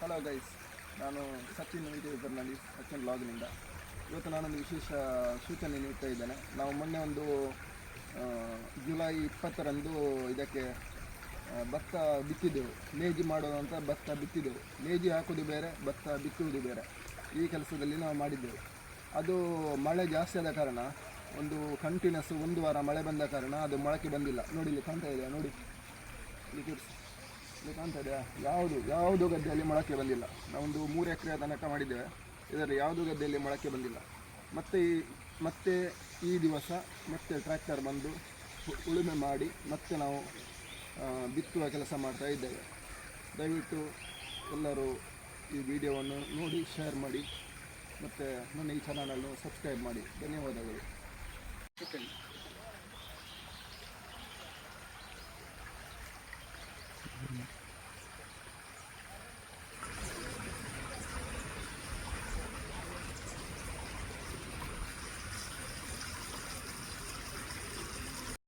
Hello guys ನಾನು Sachin YouTube journalist Sachin ಬ್ಲಾಗ್ನಿಂದ. ಇವತ್ತು ನಾನೊಂದು ವಿಶೇಷ ಸೂಚನೆ ನೀಡ್ತಾ ಇದ್ದೇನೆ. ನಾವು ಮೊನ್ನೆ ಒಂದು ಜುಲೈ ಇಪ್ಪತ್ತರಂದು ಇದಕ್ಕೆ ಭತ್ತ ಬಿತ್ತಿದ್ದೆವು. ನೇಜಿ ಮಾಡೋದು ಅಂತ ಭತ್ತ ಬಿತ್ತಿದ್ದೆವು. ನೇಜಿ ಹಾಕೋದು ಬೇರೆ, ಭತ್ತ ಬಿತ್ತುವುದು ಬೇರೆ. ಈ ಕೆಲಸದಲ್ಲಿ ನಾವು ಮಾಡಿದ್ದೆವು. ಅದು ಮಳೆ ಜಾಸ್ತಿ ಆದ ಕಾರಣ, ಒಂದು ಕಂಟಿನ್ಯೂಸ್ ಒಂದು ವಾರ ಮಳೆ ಬಂದ ಕಾರಣ ಅದು ಮೊಳಕೆ ಬಂದಿಲ್ಲ. ನೋಡಿ ಇಲ್ಲಿ ಕಾಣ್ತಾ ಇದೆ ನೋಡಿ. ಇಲ್ಲಿ ತೋರಿಸಿ. ಇಲ್ಲಿ ಕಾಣ್ತಾ ಯಾವುದು ಯಾವುದು ಗದ್ದೆಯಲ್ಲಿ ಮೊಳಕೆ ಬಂದಿಲ್ಲ. ನಾವೊಂದು ಮೂರು ಎಕರೆ ತನಕ ಮಾಡಿದ್ದೇವೆ. ಇದರಲ್ಲಿ ಯಾವುದು ಗದ್ದೆಯಲ್ಲಿ ಮೊಳಕೆ ಬಂದಿಲ್ಲ. ಮತ್ತೆ ಈ ಮತ್ತೆ ಈ ದಿವಸ ಮತ್ತೆ ಟ್ರ್ಯಾಕ್ಟರ್ ಬಂದು ಉಳುಮೆ ಮಾಡಿ ಮತ್ತೆ ನಾವು ಬಿತ್ತುವ ಕೆಲಸ ಮಾಡ್ತಾ ಇದ್ದೇವೆ. ದಯವಿಟ್ಟು ಎಲ್ಲರೂ ಈ ವಿಡಿಯೋವನ್ನು ನೋಡಿ ಶೇರ್ ಮಾಡಿ, ಮತ್ತು ನನ್ನ ಈ ಚಾನಲನ್ನು ಸಬ್ಸ್ಕ್ರೈಬ್ ಮಾಡಿ. ಧನ್ಯವಾದಗಳು.